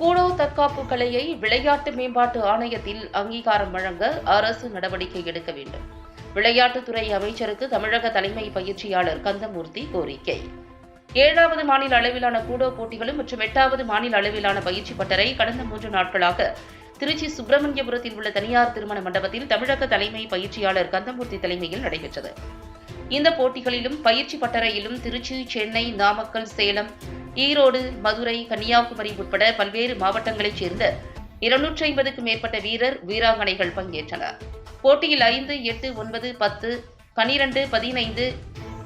கூடோ தற்காப்பு கலையை விளையாட்டு மேம்பாட்டு ஆணையத்தில் அங்கீகாரம் வழங்க அரசு நடவடிக்கை எடுக்க வேண்டும். விளையாட்டுத்துறை அமைச்சருக்கு தமிழக தலைமை பயிற்சியாளர் கந்தமூர்த்தி கோரிக்கை. ஏழாவது மாநில அளவிலான கூடோ போட்டிகளும் மற்றும் எட்டாவது மாநில அளவிலான பயிற்சி பட்டறை கடந்த மூன்று நாட்களாக திருச்சி சுப்பிரமணியபுரத்தில் உள்ள தனியார் திருமண மண்டபத்தில் தமிழக தலைமை பயிற்சியாளர் கந்தமூர்த்தி தலைமையில் நடைபெற்றது. இந்த போட்டிகளிலும் பயிற்சி பட்டறையிலும் திருச்சி சென்னை நாமக்கல் சேலம் ஈரோடு மதுரை கன்னியாகுமரி உட்பட பல்வேறு மாவட்டங்களைச் சேர்ந்த இருநூற்றி ஐம்பதுக்கும் மேற்பட்ட வீரர் வீராங்கனைகள் பங்கேற்றனர். போட்டியில் ஐந்து எட்டு ஒன்பது பத்து பனிரெண்டு பதினைந்து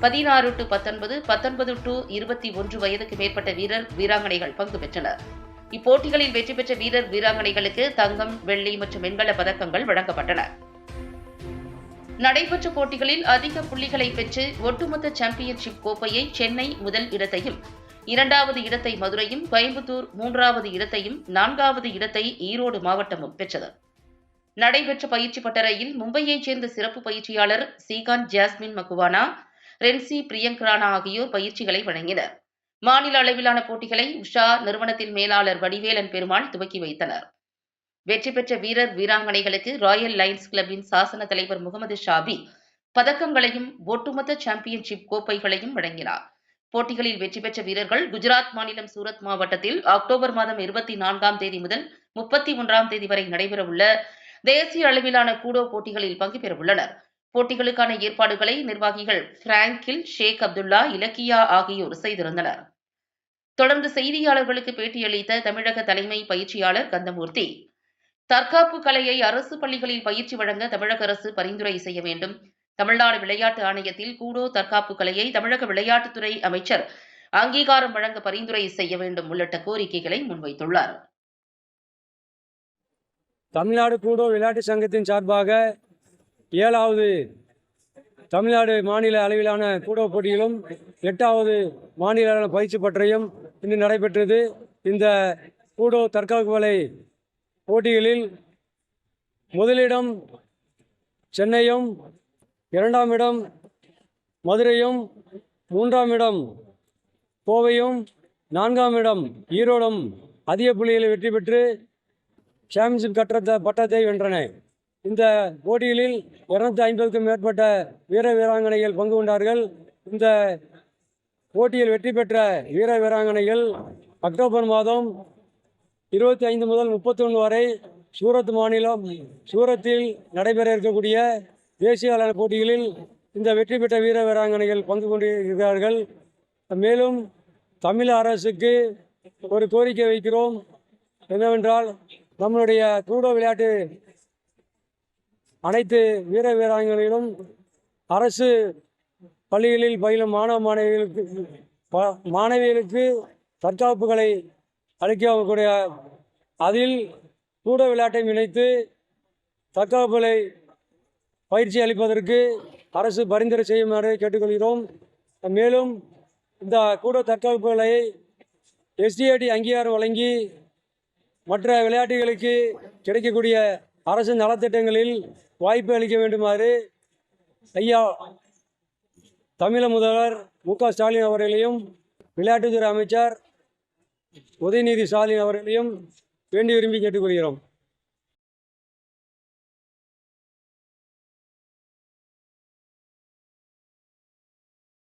பதினாறு டு பத்தொன்பது பத்தொன்பது டு இருபத்தி ஒன்று வயதுக்கு மேற்பட்ட வீரர் வீராங்கனைகள் பங்கு பெற்றனர். இப்போட்டிகளில் வெற்றி பெற்ற வீரர் வீராங்கனைகளுக்கு தங்கம் வெள்ளி மற்றும் வெண்கல பதக்கங்கள் வழங்கப்பட்டன. நடைபெற்ற போட்டிகளில் அதிக புள்ளிகளை பெற்று ஒட்டுமொத்த சாம்பியன்ஷிப் கோப்பையை சென்னை முதல் இடத்தையும் இரண்டாவது இடத்தை மதுரையும் கோயம்புத்தூர் மூன்றாவது இடத்தையும் நான்காவது இடத்தை ஈரோடு மாவட்டமும் பெற்றது. நடைபெற்ற பயிற்சி பட்டறையில் மும்பையைச் சேர்ந்த சிறப்பு பயிற்சியாளர் சீகாந்த் ஜாஸ்மின் மக்குவானா ரென்சி பிரியங்க் ராணா ஆகியோர் பயிற்சிகளை வழங்கினர். மாநில அளவிலான போட்டிகளை உஷா நிறுவனத்தின் மேலாளர் வடிவேலன் பெருமாள் துவக்கி வைத்தனர். வெற்றி பெற்ற வீரர் வீராங்கனைகளுக்கு ராயல் லைன்ஸ் கிளப்பின் சாசன தலைவர் முகமது ஷாபி பதக்கங்களையும் ஒட்டுமொத்த சாம்பியன்ஷிப் கோப்பைகளையும் வழங்கினார். போட்டிகளில் வெற்றி பெற்ற வீரர்கள் குஜராத் மாநிலம் சூரத் மாவட்டத்தில் அக்டோபர் மாதம் இருபத்தி நான்காம் தேதி முதல் முப்பத்தி ஒன்றாம் தேதி வரை நடைபெறவுள்ள தேசிய அளவிலான கூடோ போட்டிகளில் பங்கு பெறவுள்ளனர். போட்டிகளுக்கான ஏற்பாடுகளை நிர்வாகிகள் பிராங்கில் ஷேக் அப்துல்லா இலக்கியா ஆகியோர் செய்திருந்தனர். தொடர்ந்து செய்தியாளர்களுக்கு பேட்டியளித்த தமிழக தலைமை பயிற்சியாளர் கந்தமூர்த்தி தற்காப்பு கலையை அரசு பள்ளிகளில் பயிற்சி வழங்க தமிழக அரசு பரிந்துரை செய்ய வேண்டும். தமிழ்நாடு விளையாட்டு ஆணையத்தில் கூடோ தற்காப்பு கலையை தமிழக விளையாட்டுத்துறை அமைச்சர் அங்கீகாரம் வழங்க பரிந்துரை செய்ய வேண்டும் உள்ளிட்ட கோரிக்கைகளை முன்வைத்துள்ளார். தமிழ்நாடு கூடோ விளையாட்டு சங்கத்தின் சார்பாக ஏழாவது தமிழ்நாடு மாநில அளவிலான கூடோ போட்டியிலும் எட்டாவது மாநில அளவிலான பயிற்சி பற்றையும் இன்று நடைபெற்றது. இந்த கூடோ தற்காப்பு கலை போட்டிகளில் முதலிடம் சென்னையும் இரண்டாம் இடம் மதுரையும் மூன்றாம் இடம் கோவையும் நான்காம் இடம் ஈரோடும் அதிக புள்ளிகளை வெற்றி பெற்று சாம்பியன்ஷிப் கட்டத்த பட்டத்தை வென்றன. இந்த போட்டிகளில் இரநூத்தி ஐம்பதுக்கும் மேற்பட்ட வீர வீராங்கனைகள் பங்கு கொண்டார்கள். இந்த போட்டியில் வெற்றி பெற்ற வீர வீராங்கனைகள் அக்டோபர் மாதம் இருபத்தி ஐந்து முதல் முப்பத்தொன்று வரை சூரத் மாநிலம் சூரத்தில் நடைபெற இருக்கக்கூடிய தேசிய அளவு போட்டிகளில் இந்த வெற்றி பெற்ற வீர வீராங்கனைகள் பங்கு கொண்டிருக்கிறார்கள். மேலும் தமிழ் அரசுக்கு ஒரு கோரிக்கை வைக்கிறோம். என்னவென்றால் நம்மளுடைய கூடோ விளையாட்டு அனைத்து வீர வீராங்கனைகளும் அரசு பள்ளிகளில் பயிலும் மாணவ மாணவிகளுக்கு ப- மாணவிகளுக்கு தற்காப்புகளை அளிக்கக்கூடிய அதில் கூட விளையாட்டை இணைத்து தற்காப்புகளை பயிற்சி அளிப்பதற்கு அரசு பரிந்துரை செய்யுமாறு கேட்டுக்கொள்கிறோம். மேலும் இந்த கூட தற்காப்புகளை எஸ்டிஐடி அங்கீகாரம் வழங்கி மற்ற விளையாட்டுகளுக்கு கிடைக்கக்கூடிய அரசு நலத்திட்டங்களில் வாய்ப்பு அளிக்க வேண்டுமாறு ஐயா தமிழக முதல்வர் மு க ஸ்டாலின் அவர்களையும் விளையாட்டுத்துறை அமைச்சர் உதயநிதி ஸ்டாலின் அவர்களையும் வேண்டி விரும்பி கேட்டுக்கொள்கிறோம்.